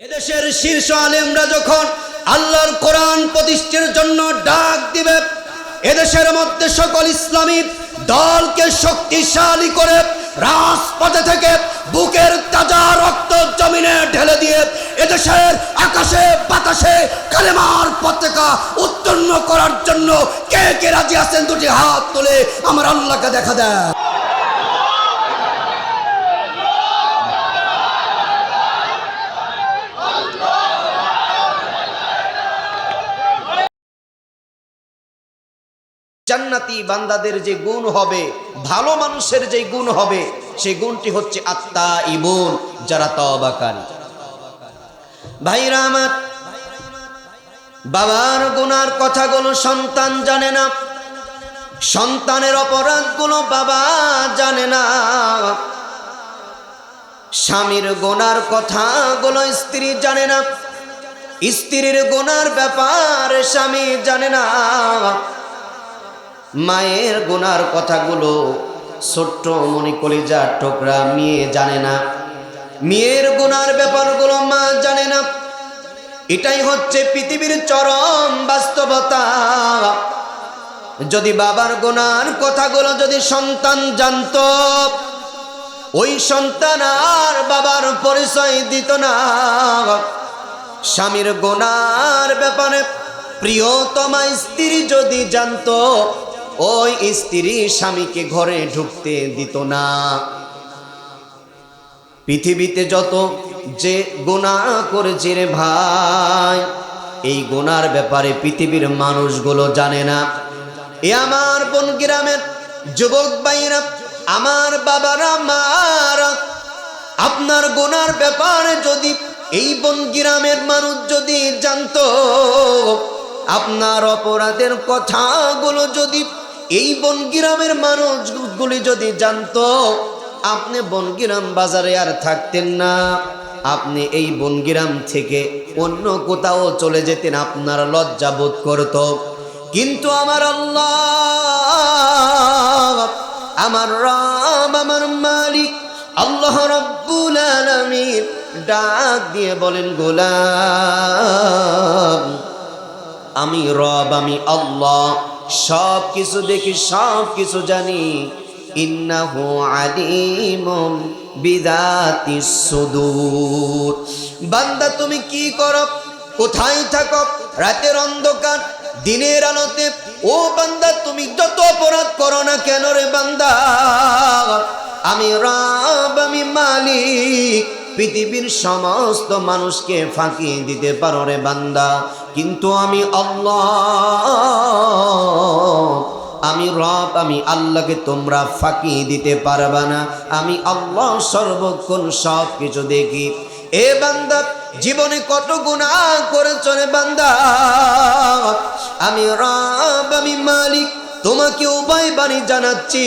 এদেশের শীর্ষ আলেমরা যখন আল্লাহর কোরআন প্রতিষ্ঠার জন্য ডাক দিবে, এদেশের মধ্যে সকল ইসলামী দলকে শক্তিশালী করে রাজপথে থেকে বুকের তাজা রক্ত জমিনে ঢেলে দিয়ে এদেশের আকাশে, বাতাসে কালেমার পতাকা উত্তীর্ণ করার জন্য কে কে রাজি আছেন? দুটি হাত তুলে আমার আল্লাহকে দেখা দেয় জান্নাতি বান্দাদের যে গুণ হবে, ভালো মানুষের যে গুণ হবে সেই গুণটি হচ্ছে আত্মা ইমন যারা তবাকারী ভাইরা আমার, বাবার গুনার কথাগুলো সন্তান জানে না, সন্তানের অপরাধগুলো বাবা জানে না। স্বামীর গোনার কথাগুলো স্ত্রী জানে না, স্ত্রীর গোনার ব্যাপার স্বামী জানে না। মায়ের গুনার কথাগুলো ছোট্ট মনে কলিজা টোকরা মেয়ে জানে না। মেয়ের গুনার ব্যাপারগুলো মা জানে না। এটাই হচ্ছে পৃথিবীর চরম বাস্তবতা। যদি বাবার গুনার কথাগুলো যদি সন্তান জানত, ওই সন্তান আর বাবার পরিচয় দিত না। স্বামীর গোনার ব্যাপারে প্রিয়তমা স্ত্রী যদি জানতো ওই স্ত্রী স্বামীকে ঘরে ঢুকতে দিত না। পৃথিবীতে যত যে গোনা করেছে রে ভাই, এই গোনার ব্যাপারে পৃথিবীর মানুষগুলো জানে না। এ আমার বন গ্রামের যুবক ভাইরা, আমার বাবারা, মারা, আপনার গোনার ব্যাপারে যদি এই বন গ্রামের মানুষ যদি জানতো, আপনার অপরাধের কথাগুলো যদি এই বনগিরামের মানুষগুলি যদি জানতো, আপনি বনগিরাম বাজারে আর থাকতেন না। আপনি এই বনগিরাম থেকে অন্য কোথাও চলে যেতেন, আপনার লজ্জা বোধ করত। কিন্তু আমার আল্লাহ, আমার রাম আমার মালিক, আল্লাহ রব্বুল আলামিন ডাক দিয়ে বলেন, গোলাম, আমি রব, আমি আল্লাহ। সব কিছু দেখি সব কিছু জানি। ইন্নাহু আলিমুম বিদাতি সুদূর। বান্দা, তুমি কি করো? কোথায় থাকো? রাতের অন্ধকার, দিনের আলোতে। ও বান্দা, তুমি যত অপরাধ করো না কেন রে বান্দা? আমি রব, আমি মালিক। পৃথিবীর সমস্ত মানুষকে ফাঁকি দিতে পারো রে বান্দা। কিন্তু আমি আল্লাহ আমি রব, আমি আল্লাহকে তোমরা ফাঁকি দিতে পারবা না। আমি আল্লাহ সর্বক্ষণ সব কিছু দেখি। এ বান্দা, জীবনে কত গুণা করেছ রে বান্দা? আমি রব, আমি মালিক, তোমাকে উপায় বাণী জানাচ্ছি।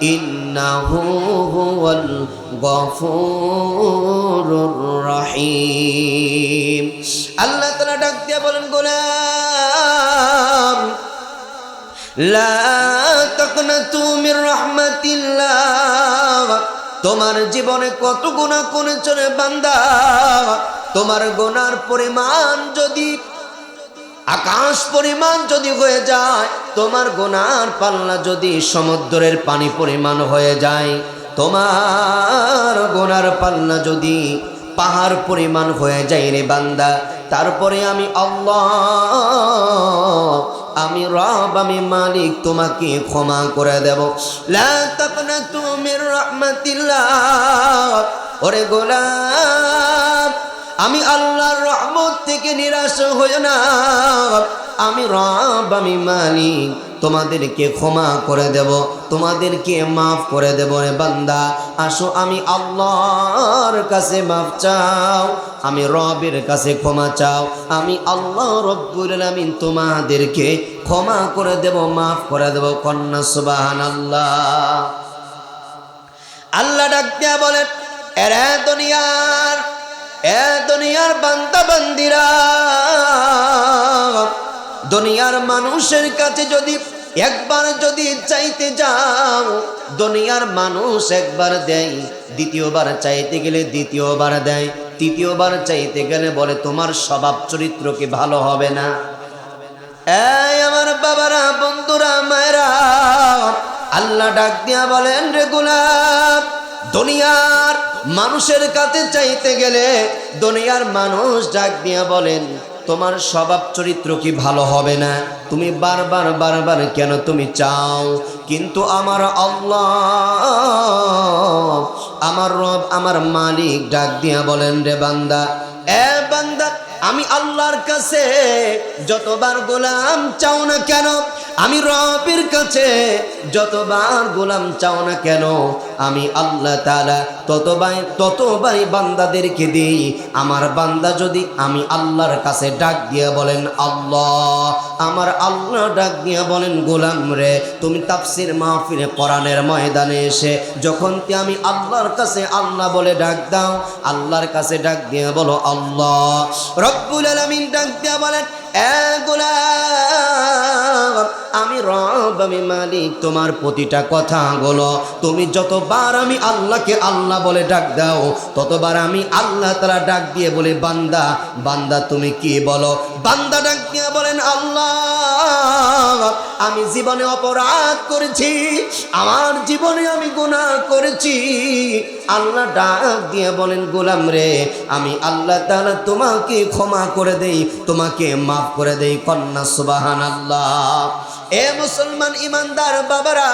ইন্নাহু হুয়াল গফুরুর রহিম। আল্লাহ তাআলা ডাক দিয়ে বলেন, গোলাম, লা তাকনাতু মির রাহমাতিল্লাহ, তোমার জীবনে কত গুনাহ করেছ রে বান্দা? তোমার গুনার পরিমাণ যদি আকাশ পরিমাণ যদি হয়ে যায়, তোমার গোনার পাল্লা যদি সমুদ্রের পানি পরিমাণ হয়ে যায়, তোমার গোনার পাল্লা যদি পাহাড় পরিমাণ হয়ে যায় রে বান্দা, তারপরে আমি আমি রব, আমি মালিক, তোমাকে ক্ষমা করে দেব। মির রাহমাতিল্লাহ, ওরে গোলাম আমি আল্লাহর রহমত থেকে নিরাশ হই না। আমি রব, আমি মালিক, তোমাদেরকে ক্ষমা করে দেব, তোমাদেরকে মাফ করে দেব রে বান্দা। আসো, আমি আল্লাহর কাছে মাফ চাও, আমি রবের কাছে ক্ষমা চাও, আমি আল্লাহ রব্বুল আলামিন তোমাদেরকে ক্ষমা করে দেব, মাফ করে দেব, কন্যা সুবাহান আল্লাহ আল্লাহ ডাক দিয়া বলেন, এরে দুনিয়ার এ দুনিয়ার বান্দা বান্দিরা, দুনিয়ার মানুষের কাছে যদি একবার যদি চাইতে যাও, দুনিয়ার মানুষ একবার দেয়, দ্বিতীয়বার চাইতে গেলে দ্বিতীয়বার দেয়, তৃতীয়বার চাইতে গেলে বলে, তোমার স্বভাব চরিত্র কি ভালো হবে না? এই আমার বাবারা, বন্ধুরা, মায়েরা, আল্লাহ ডাক দিয়া বলেন, রে গোলাপ দুনিয়ার মানুষের কাছে চাইতে গেলে দুনিয়ার মানুষ ডাক দিয়া বলেন, তোমার স্বভাব চরিত্র কি ভালো হবে না? তুমি বারবার বারবার কেন তুমি চাও? কিন্তু আমার আল্লাহ, আমার রব, আমার মালিক ডাক দিয়া বলেন, রে বান্দা, এ বান্দা, আমি আল্লাহর কাছে যতবার গোলাম চাও না কেন? আমি রবের কাছে যতবার গোলাম চাও না কেন, আমি আল্লাহ তালা ততবার ততবারই বান্দাদেরকে দিই। আমার বান্দা যদি আমি আল্লাহর কাছে ডাক দিয়ে বলেন, আল্লাহ, আমার আল্লাহ ডাক দিয়ে বলেন, গোলাম রে, তুমি তাফসির মাহফিলে কোরআনের ময়দানে এসে যখন কি আমি আল্লাহর কাছে আল্লাহ বলে ডাক দাও, আল্লাহর কাছে ডাক দিয়ে বলো, আল্লাহ, রব্বুল আলামিন ডাক দিয়ে বলেন, এ গোলাম আমি রব, আমি মালিক, তোমার প্রতিটা কথা বলো তুমি যতবার আমি আল্লাহকে আল্লাহ বলে ডাক দাও, ততবার আমি আল্লাহ তারা ডাক দিয়ে বলে, বান্দা বান্দা তুমি কি বলো? বান্দা ডাক দিয়ে বলেন, আল্লাহ। আমি জীবনে অপরাধ করেছি, আমার জীবনে আমি গুণা করেছি। আল্লাহ ডাক দিয়ে বলেন, গোলাম রে, আমি আল্লাহ তালা তোমাকে ক্ষমা করে দেই, তোমাকে মাফ করে দেই, কন্যা সুবাহান আল্লাহ এ মুসলমান ইমানদার বাবারা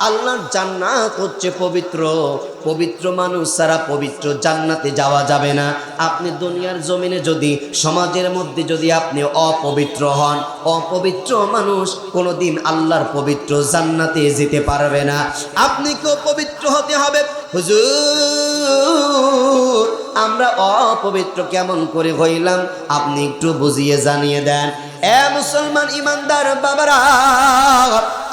আল্লাহর জান্নাত হচ্ছে পবিত্র। পবিত্র মানুষ ছাড়া পবিত্র জান্নাতে যাওয়া যাবে না। আপনি দুনিয়ার জমিনে যদি, সমাজের মধ্যে যদি আপনি অপবিত্র হন, অপবিত্র মানুষ কোনোদিন আল্লাহর পবিত্র জান্নাতে যেতে পারবে না। আপনি কেউ পবিত্র হতে হবে? হুজুর, আমরা অপবিত্র কেমন করে হইলাম? আপনি একটু বুঝিয়ে জানিয়ে দেন। এ মুসলমান ইমানদার বাবারা,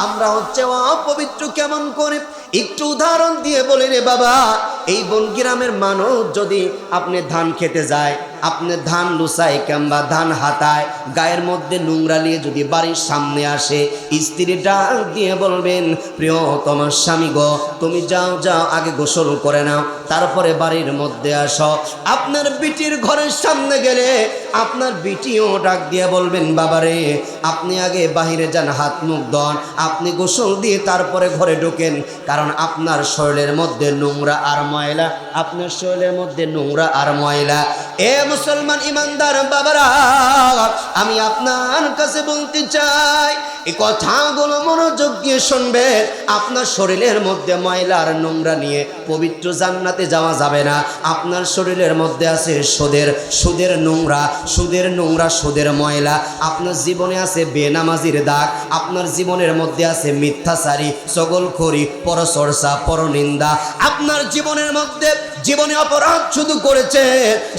আমরা হচ্ছে অপবিত্র কেমন করে? একটু উদাহরণ দিয়ে বলে রে বাবা, এই বনগ্রামের মানুষ যদি আপনি ধান খেতে যায় আপনি ধান লুসায় কিংবা ধান হাতায়, গায়ের মধ্যে নোংরা নিয়ে যদি বাড়ির সামনে আসে, স্ত্রী ডাক দিয়ে বলবেন, প্রিয় তোমার স্বামী গো, তুমি যাও যাও, আগে গোসল করে নাও, তারপরে বাড়ির মধ্যে আসো। আপনার বিটির ঘরের সামনে গেলে আপনার বিটিও ডাক দিয়ে বলবেন, বাবারে, আপনি আগে বাহিরে যান, হাত মুখ দন আপনি গোসল দিয়ে তারপরে ঘরে ঢোকেন, কারণ আপনার শরীরের মধ্যে নোংরা আর ময়লা, আপনার শরীরের মধ্যে নোংরা আর ময়লা। এ মুসলমান ইমানদার বাবারা আমি আপনার কাছে বলতে চাই কথাগুলো মনোযোগ দিয়ে শুনবে। আপনার শরীরের মধ্যে ময়লা আর নোংরা নিয়ে পবিত্র জান্নাতে যাওয়া যাবে না। আপনার শরীরের মধ্যে আছে সুদের সুদের নোংরা সুদের নোংরা, সুদের ময়লা। আপনার জীবনে আছে বেনামাজির দাগ। আপনার জীবনের মধ্যে আছে মিথ্যাচারী সকলখড়ি পরচর্চা, পরনিন্দা। আপনার জীবনের মধ্যে জীবনে অপরাধ শুধু করেছে,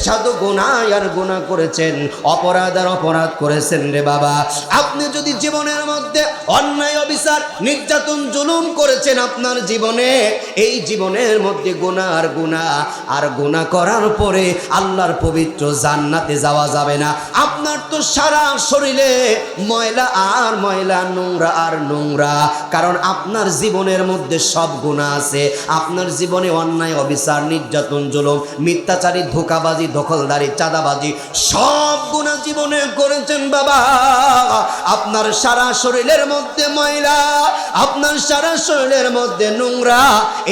সাধু গুনাহ আর গুনাহ করেছেন। অপরাধ আর অপরাধ করেছেন রে বাবা। আপনি যদি জীবনের মধ্যে অন্যায়, অবিচার, নির্যাতন, জুলুম করেছেন আপনার জীবনে। এই জীবনের মধ্যে গুনাহ আর গুনাহ। আর গুনাহ করার পরে আল্লাহর পবিত্র জান্নাতে যাওয়া যাবে না। আপনার তো সারা শরীরে ময়লা আর ময়লা, নোংরা আর নোংরা। কারণ আপনার জীবনের মধ্যে সব গুণা আছে। আপনার জীবনে অন্যায়, অবিচার, নির্যাতন, জুলুম, মিথ্যাচারী, ধোকাবাজি, দখলদারি, চাঁদাবাজি, সব গুণা জীবনে করেছেন বাবা। আপনার সারা শরীরের মধ্যে ময়লা, আপনার সারা শরীরের মধ্যে নোংরা।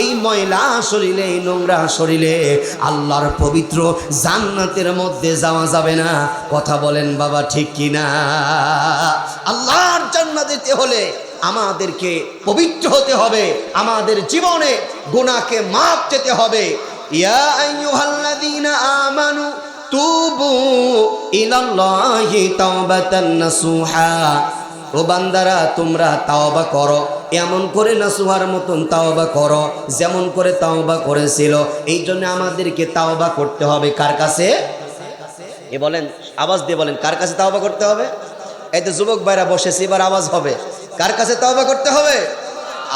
এই ময়লা শরীরে, এই নোংরা শরীরে আল্লাহর পবিত্র জান্নাতের মধ্যে যাওয়া যাবে না। কথা বলেন বাবা, ঠিক কিনা? আল্লাহর জান্নাত যেতে হলে আমাদেরকে পবিত্র হতে হবে। আমাদের জীবনে গুনাহকে মাপ যেতে হবে। ইয়া আইয়ুহাল্লাযীনা আমানু তুবু ইলাল্লাহি তাওবাতান নাসুহা। ও বান্দারা, তোমরা তাওবা করো। এমন করে না সুহার মতন তাওবা করো, যেমন করে তাওবা করেছিল। এই জন্য আমাদেরকে তাওবা করতে হবে। কার কাছে? এ বলেন, আওয়াজ দিয়ে বলেন, কার কাছে তাওবা করতে হবে? এই তো যুবক ভাইরা বসেছে, এবার আওয়াজ হবে। কার কাছে তাওবা করতে হবে?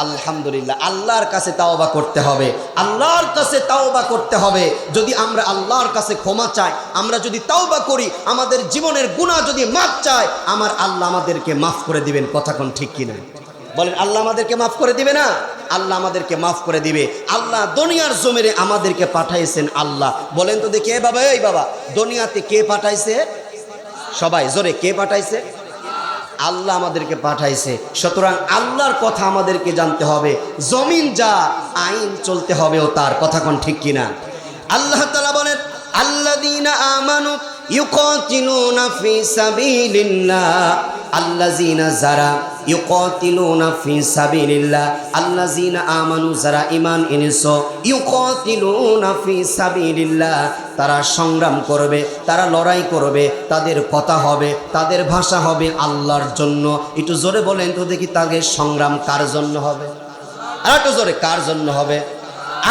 আলহামদুলিল্লাহ, আল্লাহর কাছে তাওবা করতে হবে। আল্লাহর কাছে তাওবা করতে হবে। যদি আমরা আল্লাহর কাছে ক্ষমা চাই, আমরা যদি তাওবা করি, আমাদের জীবনের গুনাহ যদি মাফ চাই আমার আল্লাহ আমাদেরকে মাফ করে দিবেন। কথা কোন ঠিক কিনা? বলেন, আল্লাহ আমাদেরকে মাফ করে দিবে না? আল্লাহ আমাদেরকে মাফ করে দিবে। আল্লাহ দুনিয়ার জমিরে আমাদেরকে পাঠাইছেন আল্লাহ। বলেন তো দেখি, এ বাবা, এই বাবা, দুনিয়াতে কে পাঠাইছে? সবাই, জোরে, কে পাঠাইছে? আল্লাহ আমাদেরকে পাঠাইছে। সুতরাং আল্লাহর কথা আমাদেরকে জানতে হবে। জমিন যা, আইন চলতে হবে ও তার। কথা কোন ঠিক কিনা? আল্লাহ তালা বলেন, আল্লাযীনা আমানু ইউকাতিলুনা ফি সাবিলিল্লাহ, আল্লাযীনা যারা ইউকাতিলুনা ফি সাবিলিল্লাহ, আল্লাযীনা আমানু যারা ঈমান এনেছো, ইউকাতিলুনা ফি সাবিলিল্লাহ, তারা সংগ্রাম করবে, তারা লড়াই করবে, তাদের কথা হবে, তাদের ভাষা হবে আল্লাহর জন্য। একটু জোরে বলেন তো দেখি তাদের সংগ্রাম কার জন্য হবে? আর একটু জোরে, কার জন্য হবে?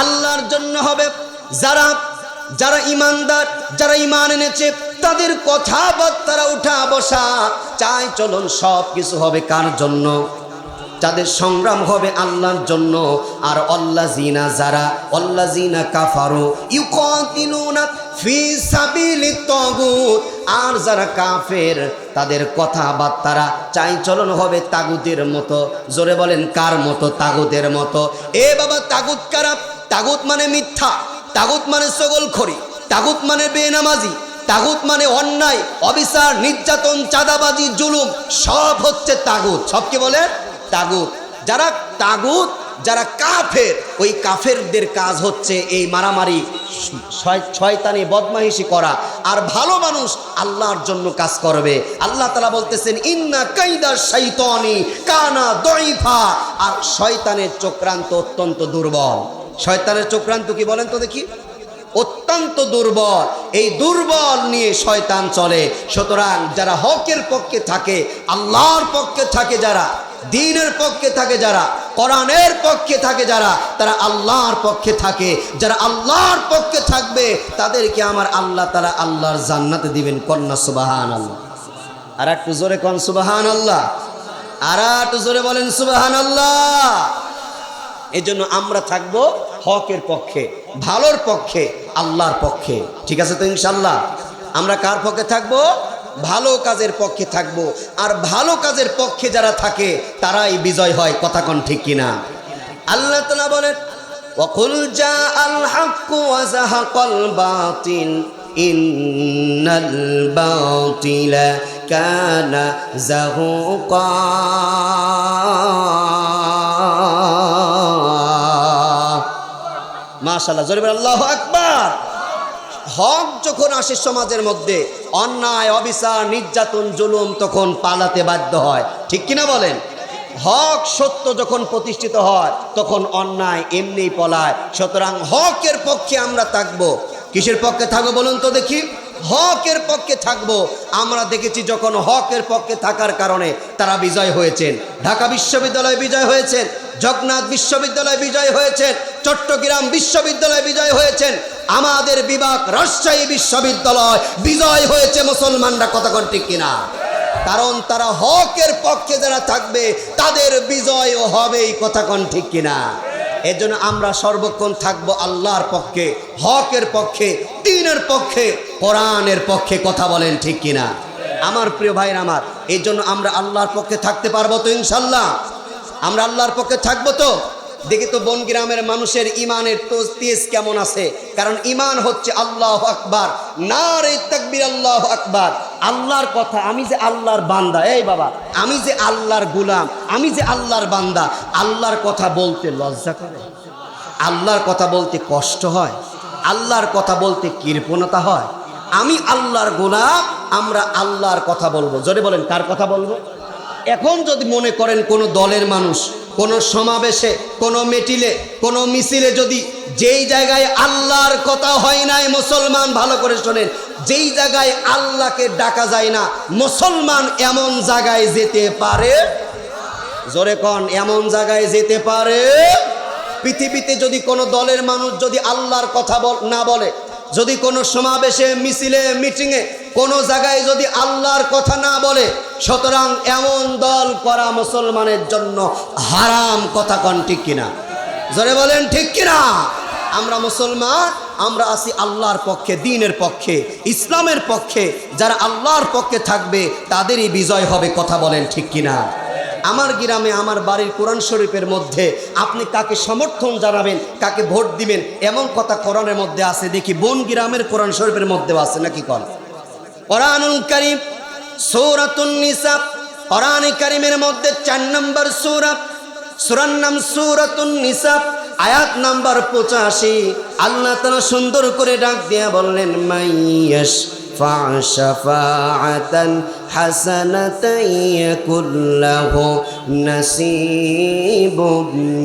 আল্লাহর জন্য হবে। যারা যারা ইমানদার, যারা ইমান এনেছে, তাদের কথাবার্তারা উঠা বসা, চাই চলন সব কিছু হবে কার জন্য? যাদের সংগ্রাম হবে আল্লাহর জন্য, আর অল্লা জিনা যারা অল্লা জিনা কাফারো ফি সাবিলি তাগুত, আর যারা কাফের, তাদের কথাবার্তারা চাই চলন হবে তাগুতের মতো। জোরে বলেন, কার মতো? তাগুতের মতো। এ বাবা, তাগুত কারা? তাগুত মানে মিথ্যা। তাগুত মানে সগলখড়ি তাগুত মানে বেনামাজি, তাগুত মানে অন্যায়, অবিচার, নির্যাতন, চাঁদাবাজি, জুলুম, সব হচ্ছে তাগুত। সব কি বলে? তাগুত। যারা তাগুত, যারা কাফের, ওই কাফেরদের কাজ হচ্ছে এই মারামারি শয়তানি বদমাহিসি করা। আর ভালো মানুষ আল্লাহর জন্য কাজ করবে। আল্লাহ তালা বলতেছেন, ইন্না কাইদা শৈতনি কানা দইফা। আর শয়তানের চক্রান্ত অত্যন্ত দুর্বল। শয়তানের চক্রান্ত কি বলেন তো দেখি? অত্যন্ত দুর্বল। এই দুর্বল নিয়ে শয়তান চলে। সুতরাং যারা হকের পক্ষে থাকে, আল্লাহর পক্ষে থাকে যারা, দিনের পক্ষে থাকে যারা, কোরআনের পক্ষে থাকে যারা, তারা আল্লাহর পক্ষে থাকে। যারা আল্লাহর পক্ষে থাকবে, তাদেরকে আমার আল্লাহ তারা আল্লাহর জান্নাতে দিবেন। কন্যা সুবাহান আল্লাহ আর একটু জোরে কন সুবাহান আল্লাহ আর একটু জোরে বলেন সুবাহান আল্লাহ এই জন্য আমরা থাকব হকের পক্ষে ভালোর পক্ষে আল্লাহর পক্ষে ঠিক আছে তো ইনশাল্লাহ আমরা কার পক্ষে থাকবো ভালো কাজের পক্ষে থাকবো আর ভালো কাজের পক্ষে যারা থাকে তারাই বিজয় হয় কথা কোন ঠিক কিনা আল্লাহ তালা বলেন وقل جاء الحق وزهق الباطل إن الباطل كان زهوقا মাশাল্লাহ জরিবের আল্লাহ আকবার! হক যখন আসে সমাজের মধ্যে, অন্যায়, অবিচার, নির্যাতন, জুলুম তখন পালাতে বাধ্য হয়। ঠিক কিনা বলেন? হক সত্য যখন প্রতিষ্ঠিত হয়, তখন অন্যায় এমনি পলায়। সুতরাং হকের পক্ষে আমরা থাকব। কিসের পক্ষে থাকব বলুন তো দেখি। হকের পক্ষে থাকব। আমরা দেখেছি যখন হকের পক্ষে থাকার কারণে তারা বিজয় হয়েছেন। ঢাকা বিশ্ববিদ্যালয় বিজয় হয়েছেন, জগন্নাথ বিশ্ববিদ্যালয় বিজয় হয়েছেন, চট্টগ্রাম বিশ্ববিদ্যালয় বিজয় হয়েছেন। আমাদের বিভাগ রাজশাহী বিশ্ববিদ্যালয় বিজয় হয়েছে মুসলমানরা কতক্ষণ ঠিক কিনা? কারণ তারা হকের পক্ষে যারা থাকবে, তাদের বিজয়ও হবেই, কথা কথাক্ষণ ঠিক কিনা? এর জন্য আমরা সর্বক্ষণ থাকব আল্লাহর পক্ষে, হকের পক্ষে, দিনের পক্ষে, কোরআনের পক্ষে কথা বলেন ঠিক কিনা? আমার প্রিয় ভাইয়ের আমার এই জন্য আমরা আল্লাহর পক্ষে থাকতে পারব তো ইনশাল্লাহ? আমরা আল্লাহর পক্ষে থাকব তো? দেখি তো বন গ্রামের মানুষের ইমানের তোজ তেজ কেমন আছে? কারণ ইমান হচ্ছে আল্লাহ আকবার না রে তাকবির আল্লাহ আকবার। আল্লাহর কথা, আমি যে আল্লাহর বান্দা, এই বাবা, আমি যে আল্লাহর গুলাম, আমি যে আল্লাহর বান্দা, আল্লাহর কথা বলতে লজ্জা করে। আল্লাহর কথা বলতে কষ্ট হয়, আল্লাহর কথা বলতে কৃপণতা হয়। আমি আল্লাহর গোলাম, আমরা আল্লাহর কথা বলব। জোরে বলেন, কার কথা বলব? এখন যদি মনে করেন কোনো দলের মানুষ কোনো সমাবেশে, কোনো মিটিলে, কোনো মিছিলে যদি যেই জায়গায় আল্লাহর কথা হয় নাই, মুসলমান ভালো করে শোনেন, যেই জায়গায় আল্লাহকে ডাকা যায় না, মুসলমান এমন জায়গায় যেতে পারে? জোরে কন, এমন জায়গায় যেতে পারে? পৃথিবীতে যদি কোনো দলের মানুষ যদি আল্লাহর কথা না বলে, যদি কোনো সমাবেশে, মিছিলে, মিটিংয়ে কোনো জায়গায় যদি আল্লাহর কথা না বলে, সুতরাং এমন দল করা মুসলমানের জন্য হারাম কথা কন, ঠিক কিনা? জোরে বলেন, ঠিক কিনা? আমরা মুসলমান, আমরা আছি আল্লাহর পক্ষে, দিনের পক্ষে, ইসলামের পক্ষে। যারা আল্লাহর পক্ষে থাকবে, তাদেরই বিজয় হবে, কথা বলেন, ঠিক কিনা? আমার গ্রামে, আমার বাড়ির কোরআন শরীফের মধ্যে আপনি কাকে সমর্থন জানাবেন, কাকে ভোট দিবেন, এমন কথা কোরআনের মধ্যে আছে, দেখি, বোন গ্রামের কোরআন শরীফের মধ্যেও আছে, নাকি কন? কোরআনুল করিম সৌরাতুন নিসা কোরআন কারিমের মধ্যে চার নম্বর সূরা সূরার নাম সূরাতুন নিসা আয়াত নাম্বার পঁচাশি আল্লাহ তাআলা সুন্দর করে ডাক দিয়া বললেন মাইয়াস فشفاعة حسنة يكن له نصيب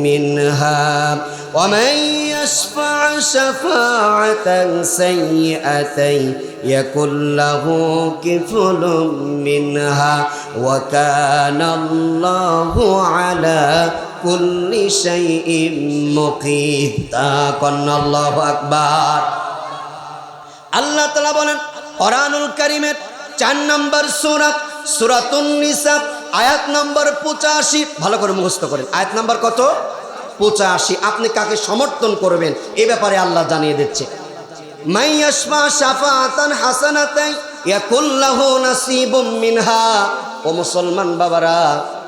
منها ومن يشفع شفاعة سيئة يكله كفل মিনহা وكان الله على আলা شيء مقيتا قلنا الله أكبر. الله আল্লাহ قرآن বলেন, কোরআনুল কারীমের 4 নম্বর সুরাত সূরাতুন নিসা, আয়াত নম্বর 85 ভালো করে মুখস্থ করেন। আয়াত নম্বর কত? পঁচাশি। আপনি কাকে সমর্থন করবেন? এ ব্যাপারে আল্লাহ জানিয়ে দিচ্ছে। মাইয়াসমা সাফাতান হাসানাতাই ইয়াকুল্লাহু নাসিবুম মিনহা। ও মুসলমান বাবারা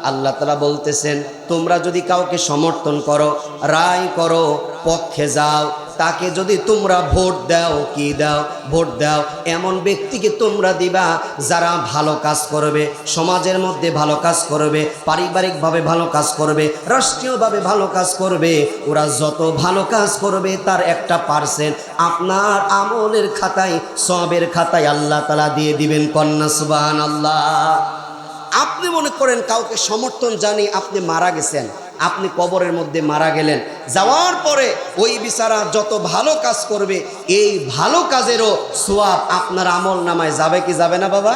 আল্লাহ তালা বলতেছেন, তোমরা যদি কাউকে সমর্থন করো, রায় করো, পক্ষে যাও, তাকে যদি তোমরা ভোট দাও, কি দাও? ভোট দাও। এমন ব্যক্তিকে তোমরা দিবা যারা ভালো কাজ করবে, সমাজের মধ্যে ভালো কাজ করবে, পারিবারিকভাবে ভালো কাজ করবে, রাষ্ট্রীয়ভাবে ভালো কাজ করবে। ওরা যত ভালো কাজ করবে, তার একটা পার্সেন্ট আপনার আমলের খাতায়, সবের খাতায় আল্লাহ তালা দিয়ে দিবেন কন্যা সুবান আল্লাহ আপনি মনে করেন কাউকে সমর্থন জানি আপনি মারা গেছেন, আপনি কবরের মধ্যে মারা গেলেন। যাওয়ার পরে ওই বিচারা যত ভালো কাজ করবে, এই ভালো কাজেরও সোয়াব আপনার আমল নামায় যাবে কি যাবে না বাবা?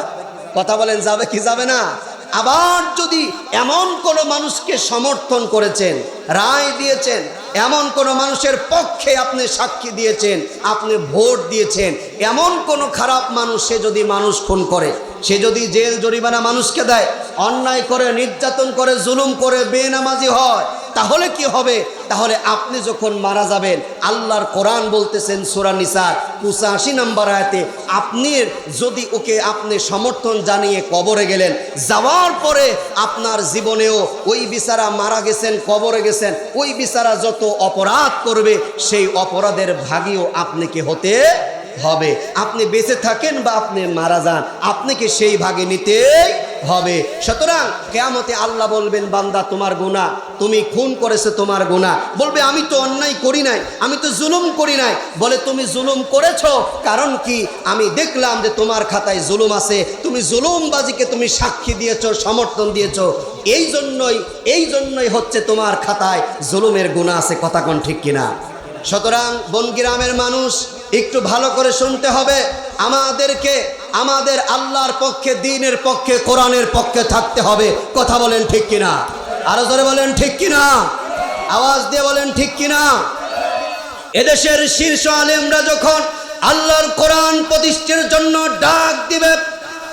কথা বলেন, যাবে কি যাবে না? আবার যদি এমন কোনো মানুষকে সমর্থন করেছেন, রায় দিয়েছেন, এমন কোনো মানুষের পক্ষে আপনি সাক্ষী দিয়েছেন, আপনি ভোট দিয়েছেন, এমন কোনো খারাপ মানুষ যদি মানুষ খুন করে সে যদি জেল জরিমানা মানুষকে দেয়, অন্যায় করে, নির্যাতন করে, জুলুম করে, বেনামাজি হয়, তাহলে কি হবে? তাহলে আপনি যখন মারা যাবেন, আল্লাহর কোরআন বলতেছেন সুরা নিসার পঁচাশি নাম্বার আয়াতে, আপনি যদি ওকে আপনি সমর্থন জানিয়ে কবরে গেলেন, যাওয়ার পরে আপনার জীবনেও ওই বিচারা মারা গেছেন, কবরে গেছেন, ওই বিচারা যত অপরাধ করবে, সেই অপরাধের ভাগিও আপনাকে হতে হবে। আপনি বেঁচে থাকেন বা আপনি মারা যান, আপনাকে সেই ভাগে নিতেই হবে। সুতরাং কেয়ামতে আল্লাহ বলবেন, বান্দা, তোমার গুণা তুমি খুন করেছে তোমার গুণা বলবে, আমি তো অন্যায় করি নাই, আমি তো জুলুম করি নাই। বলে, তুমি জুলুম করেছ, কারণ কি? আমি দেখলাম যে তোমার খাতায় জুলুম আছে, তুমি জুলুমবাজিকে তুমি সাক্ষী দিয়েছ, সমর্থন দিয়েছ। এই জন্যই এই জন্যই হচ্ছে তোমার খাতায় জুলুমের গুণা আছে, কথা কোন ঠিক কিনা? সুতরাং বনগ্রামের মানুষ একটু ভালো করে শুনতে হবে। আমাদেরকে, আমাদের আল্লাহর পক্ষে, দিনের পক্ষে, কোরআনের পক্ষে থাকতে হবে। কথা বলেন ঠিক কিনা? আরও ধরে বলেন ঠিক কিনা? আওয়াজ দিয়ে বলেন ঠিক কিনা? এদেশের শীর্ষ আলেমরা যখন আল্লাহর কোরআন প্রতিষ্ঠার জন্য ডাক দিবে,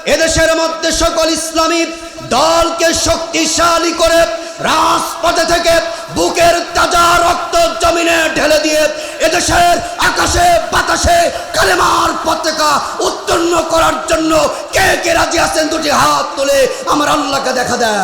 এদেশের মধ্যে সকল ইসলামী দলকে শক্তিশালী করে রাজপথে থেকে বুকের তাজা রক্ত জমিনে ঢেলে দিয়ে এদেশের আকাশে, বাতাসে, কালেমার পতাকা উত্তীর্ণ করার জন্য কে কে রাজি আছেন? দুটি হাত তুলে আমার আল্লাহকে দেখা দেয়